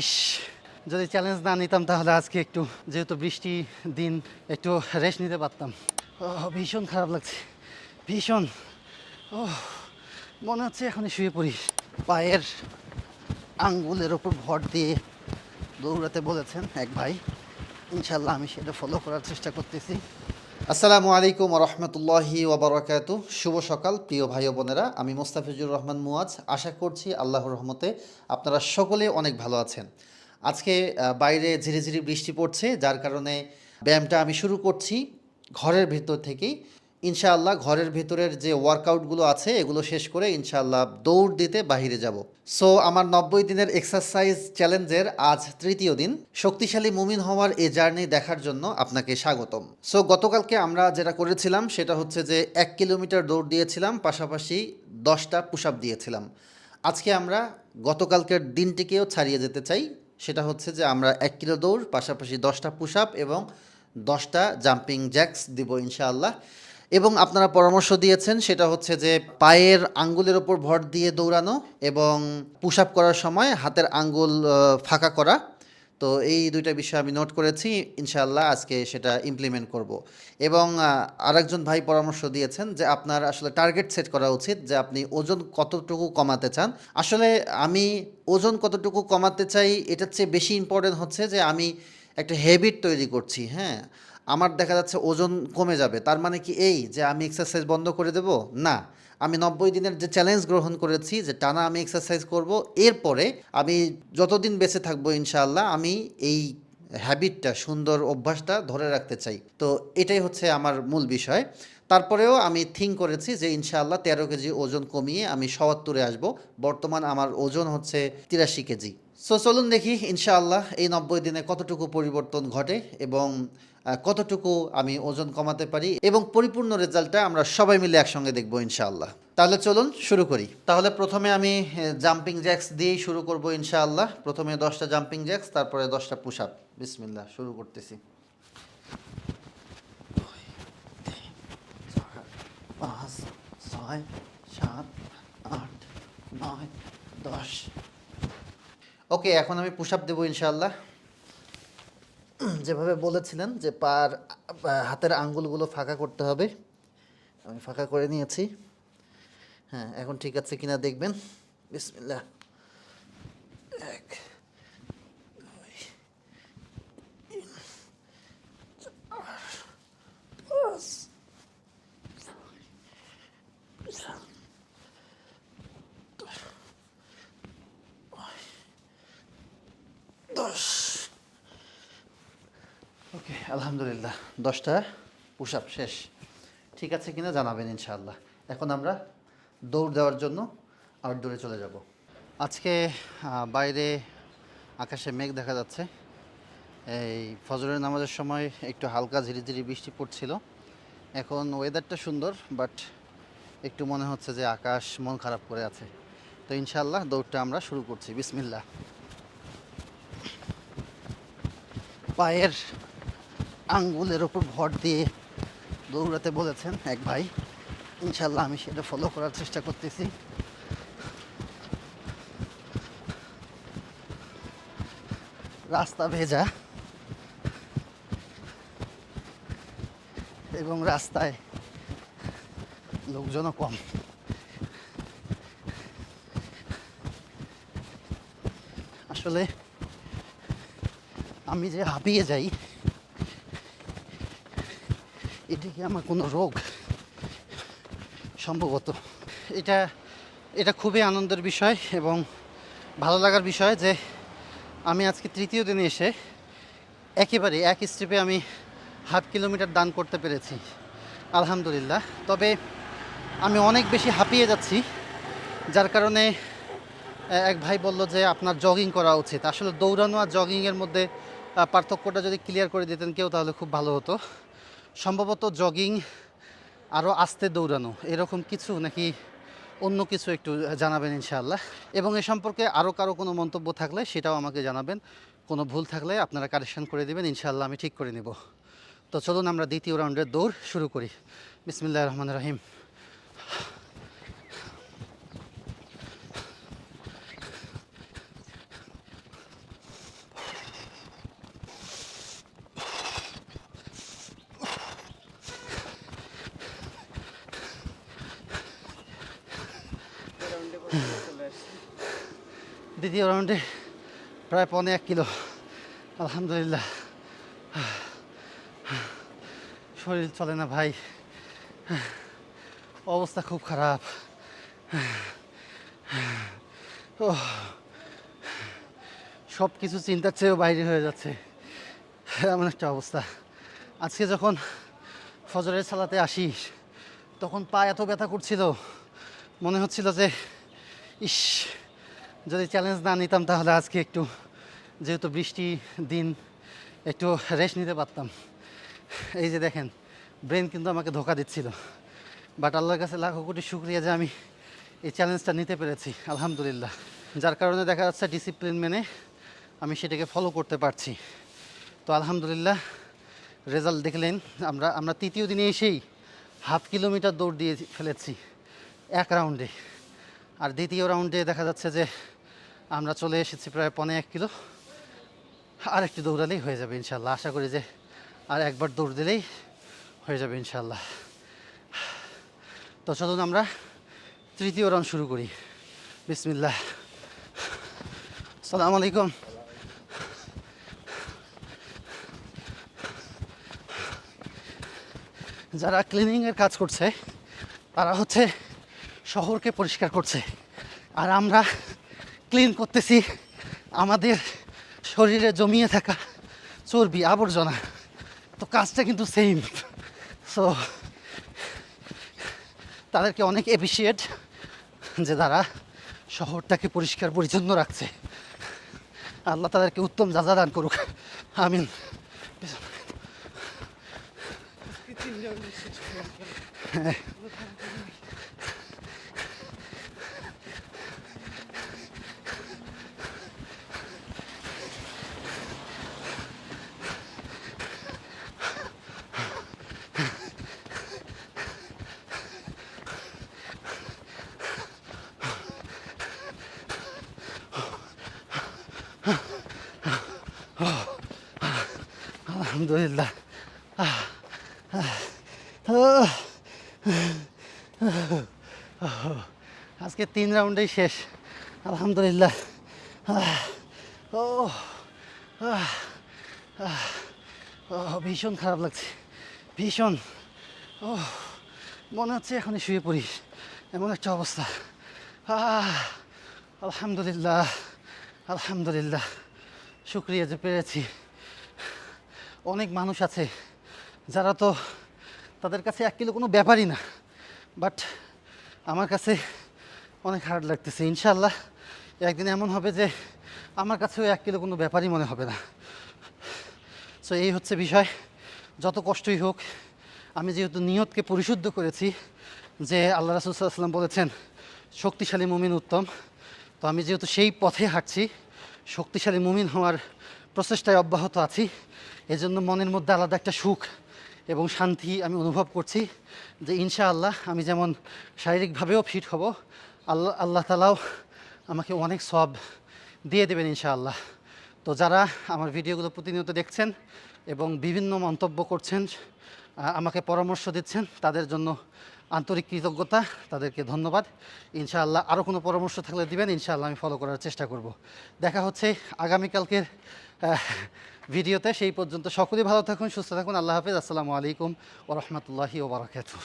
ইস, যদি চ্যালেঞ্জ না নিতাম তাহলে আজকে একটু, যেহেতু বৃষ্টি দিন, একটু রেস্ট নিতে পারতাম। ভীষণ খারাপ লাগছে, ভীষণ। ও মনে হচ্ছে এখনই শুয়ে পড়ি। পায়ের আঙ্গুলের ওপর ভর দিয়ে দৌড়াতে বলেছেন এক ভাই। ইনশাল্লাহ আমি সেটা ফলো করার চেষ্টা করতেছি। আসসালামু আলাইকুম রহমতুল্লাহি ওবরাকাতু শুভ সকাল, প্রিয় ভাই বোনেরা। আমি মোস্তাফিজুর রহমান মুয়াজ। আশা করছি আল্লাহর রহমতে আপনারা সকলে অনেক ভালো আছেন। আজকে বাইরে ঝিরিঝিরি বৃষ্টি পড়ছে, যার কারণে ব্যায়ামটা আমি শুরু করছি ঘরের ভেতর থেকেই। ইনশাআল্লাহ ঘরের ভেতরের যে ওয়ার্কআউটগুলো আছে, এগুলো শেষ করে ইনশাআল্লাহ দৌড় দিতে বাহিরে যাব। সো আমার নব্বই দিনের এক্সারসাইজ চ্যালেঞ্জের আজ তৃতীয় দিন। শক্তিশালী মুমিন হওয়ার এই জার্নি দেখার জন্য আপনাকে স্বাগতম। সো গতকালকে আমরা যেটা করেছিলাম, সেটা হচ্ছে যে এক কিলোমিটার দৌড় দিয়েছিলাম, পাশাপাশি দশটা পুশ আপ দিয়েছিলাম। আজকে আমরা গতকালকের দিনটিকেও ছাড়িয়ে যেতে চাই। সেটা হচ্ছে যে আমরা এক কিলো দৌড়, পাশাপাশি দশটা পুশ আপ এবং দশটা জাম্পিং জ্যাক্স দিব ইনশাআল্লাহ। এবং আপনারা পরামর্শ দিয়েছেন, সেটা হচ্ছে যে পায়ের আঙ্গুলের ওপর ভর দিয়ে দৌড়ানো এবং পুশ আপ করার সময় হাতের আঙ্গুল ফাঁকা করা। তো এই দুইটা বিষয় আমি নোট করেছি, ইনশাআল্লাহ আজকে সেটা ইমপ্লিমেন্ট করব। এবং আরেকজন ভাই পরামর্শ দিয়েছেন যে আপনার আসলে টার্গেট সেট করা উচিত যে আপনি ওজন কতটুকু কমাতে চান। আসলে আমি ওজন কতটুকু কমাতে চাই, এটার চেয়ে বেশি ইম্পর্টেন্ট হচ্ছে যে আমি একটা হ্যাবিট তৈরি করছি হ্যাঁ। আমার দেখা যাচ্ছে ওজন কমে যাবে। তার মানে কি এই যে আমি এক্সারসাইজ বন্ধ করে দেব? না। আমি নব্বই দিনের যে চ্যালেঞ্জ গ্রহণ করেছি, যে টানা আমি এক্সারসাইজ করব, এরপরে আমি যতদিন বেঁচে থাকব ইনশাআল্লাহ, আমি এই হ্যাবিটটা সুন্দর অভ্যাসটা ধরে রাখতে চাই। তো এটাই হচ্ছে আমার মূল বিষয়। তারপরেও আমি থিঙ্ক করেছি যে ইনশাআল্লাহ তেরো কেজি ওজন কমিয়ে আমি সওয়াত্তরে আসব। বর্তমান আমার ওজন হচ্ছে তিরাশি কেজি। সো চলুন দেখি, ইনশাআল্লাহ, এই নব্বই দিনে কতটুকু পরিবর্তন ঘটে এবং কতটুকু আমি ওজন কমাতে পারি এবং পরিপূর্ণ রেজাল্টটা আমরা সবাই মিলে একসঙ্গে দেখব, ইনশাআল্লাহ। তাহলে চলুন শুরু করি। তাহলে প্রথমে আমি জাম্পিং জ্যাক্স দিয়েই শুরু করব, ইনশাআল্লাহ। প্রথমে দশটা জাম্পিং জ্যাক্স, তারপরে দশটা পুশ আপ বিসমিল্লাহ, শুরু করতেছি। পাঁচ, ছয়, সাত, আট, নয়, দশ। ওকে এখন আমি পুশ আপ দেবো ইনশাল্লাহ যেভাবে বলেছিলেন যে পার হাতের আঙ্গুলগুলো ফাঁকা করতে হবে। আমি ফাঁকা করে নিয়েছি। হ্যাঁ এখন ঠিক আছে কিনা দেখবেন। বিসমিল্লাহ। এক দুই তিন চার পাঁচ ছয়, দশ ওকে আলহামদুলিল্লাহ দশটা পুশ আপ শেষ। ঠিক আছে কিনা জানাবেন ইনশাআল্লাহ। এখন আমরা দৌড় দেওয়ার জন্য আউটডোরে চলে যাব। আজকে বাইরে আকাশে মেঘ দেখা যাচ্ছে। এই ফজরের নামাজের সময় একটু হালকা ঝিরিঝিরি বৃষ্টি পড়ছিল। এখন ওয়েদারটা সুন্দর বাট একটু মনে হচ্ছে যে আকাশ মন খারাপ করে আছে। তো ইনশাআল্লাহ দৌড়টা আমরা শুরু করছি। বিসমিল্লাহ। পায়ের আঙ্গুলের ওপর ভর দিয়ে দৌড়াতে বলেছেন এক ভাই। ইনশাল্লাহ আমি সেটা ফলো করার চেষ্টা করতেছি। রাস্তা ভেজা। এবং রাস্তায় লোকজনও কম। আসলে আমি যে হাঁপিয়ে যাই, এটা কি আমার কোনো রোগ? সম্ভবত। এটা এটা খুবই আনন্দের বিষয় এবং ভালো লাগার বিষয় যে আমি আজকে তৃতীয় দিনে এসে একেবারে এক স্টেপে আমি হাফ কিলোমিটার দান করতে পেরেছি। আলহামদুলিল্লাহ। তবে আমি অনেক বেশি হাঁপিয়ে যাচ্ছি, যার কারণে এক ভাই বলল যে আপনার জগিং করা উচিত। আসলে দৌড়ানো আর জগিংয়ের মধ্যে পার্থক্যটা যদি ক্লিয়ার করে দিতেন কেউ, তাহলে খুব ভালো হতো। সম্ভবত জগিং আরও আস্তে দৌড়ানো, এরকম কিছু নাকি অন্য কিছু একটু জানাবেন ইনশাআল্লাহ। এবং এ সম্পর্কে আরও কারও কোনো মন্তব্য থাকলে সেটাও আমাকে জানাবেন। কোনো ভুল থাকলে আপনারা কারেকশন করে দেবেন, ইনশাআল্লাহ আমি ঠিক করে নেব। তো চলুন আমরা দ্বিতীয় রাউন্ডের দৌড় শুরু করি। বিসমিল্লাহ রহমান রহিম। দ্বিতীয় রাউন্ডে প্রায় পনে এক কিলো। আলহামদুলিল্লাহ। শরীর চলে না ভাই। অবস্থা খুব খারাপ। ও সব কিছু চিন্তার চেয়েও বাইরে হয়ে যাচ্ছে। এমন একটা অবস্থা। আজকে যখন ফজরের সালাতে আসি, তখন পা এত ব্যথা করছিল। মনে হচ্ছিল যে ইস, যদি চ্যালেঞ্জ না নিতাম তাহলে আজকে একটু, যেহেতু বৃষ্টি দিন, একটু রেস্ট নিতে পারতাম। এই যে দেখেন ব্রেন কিন্তু আমাকে ধোকা দিচ্ছিল। বাট আল্লাহর কাছে লাখো কোটি শুক্রিয়া যে আমি এই চ্যালেঞ্জটা নিতে পেরেছি, আলহামদুলিল্লাহ। যার কারণে দেখা যাচ্ছে ডিসিপ্লিন মেনে আমি সেটাকে ফলো করতে পারছি। তো আলহামদুলিল্লাহ রেজাল্ট দেখলেন আমরা আমরা তৃতীয় দিনে এসেই হাফ কিলোমিটার দৌড় দিয়ে ফেলেছি, এক রাউন্ডে আর দ্বিতীয় রাউন্ডে দেখা যাচ্ছে যে আমরা চলে এসেছি প্রায় পনে এক কিলো। আর একটু দৌড়ালেই হয়ে যাবে ইনশাল্লাহ আশা করি যে আর একবার দৌড় দিলেই হয়ে যাবে ইনশাল্লাহ তো চলুন আমরা তৃতীয় রাউন্ড শুরু করি। বিসমিল্লাহ। সালাম আলাইকুম। যারা ক্লিনিংয়ের কাজ করছে, তারা হচ্ছে শহরকে পরিষ্কার করছে। আর আমরা ক্লিন করতেছি আমাদের শরীরে জমিয়ে থাকা চর্বি, আবর্জনা। তো কাজটা কিন্তু সেম সো তাদেরকে অনেক এপ্রিসিয়েট যে তারা শহরটাকে পরিষ্কার পরিচ্ছন্ন রাখছে। আল্লাহ তাদেরকে উত্তম যাজা দান করুক। আমিন। আলহামদুলিল্লাহ। আজকে তিন রাউন্ডেই শেষ। আলহামদুলিল্লাহ। ও ভীষণ খারাপ লাগছে। ভীষণ। ও মনে হচ্ছে এখনই শুয়ে পড়ি। এমন একটা অবস্থা। আলহামদুলিল্লাহ। আলহামদুলিল্লাহ। শুক্রিয়া যে পেরেছি। অনেক মানুষ আছে যারা তো তাদের কাছে এক কিলো কোনো ব্যাপারই না বাট আমার কাছে অনেক হার্ড লাগতেছে। ইনশাল্লাহ একদিন এমন হবে যে আমার কাছেও এক কিলো কোনো ব্যাপারই মনে হবে না। সো এই হচ্ছে বিষয়। যত কষ্টই হোক, আমি যেহেতু নিয়তকে পরিশুদ্ধ করেছি যে আল্লাহ রাসুলসাল্লাম বলেছেন, শক্তিশালী মুমিন উত্তম। তো আমি যেহেতু সেই পথে হাঁটছি, শক্তিশালী মুমিন হওয়ার প্রচেষ্টায় অব্যাহত আছি। এজন্য মনের মধ্যে আলাদা একটা সুখ এবং শান্তি আমি অনুভব করছি যে ইনশাআল্লাহ আমি যেমন শারীরিকভাবেও ফিট হব, আল্লাহ আল্লাহ তালাও আমাকে অনেক সব দিয়ে দেবেন ইনশাআল্লাহ। তো যারা আমার ভিডিওগুলো প্রতিনিয়ত দেখছেন এবং বিভিন্ন মন্তব্য করছেন আমাকে পরামর্শ দিচ্ছেন। তাদের জন্য আন্তরিক কৃতজ্ঞতা, তাদেরকে ধন্যবাদ। ইনশাআল্লাহ আরও কোনো পরামর্শ থাকলে দিবেন, ইনশাআল্লাহ আমি ফলো করার চেষ্টা করব। দেখা হচ্ছে আগামীকালকের ভিডিওতে। সেই পর্যন্ত সকলেই ভালো থাকুন, সুস্থ থাকুন। আল্লাহ হাফিজ। আসসালামু আলাইকুম ওরহমতুল্লাহি ওবরাকাতুহ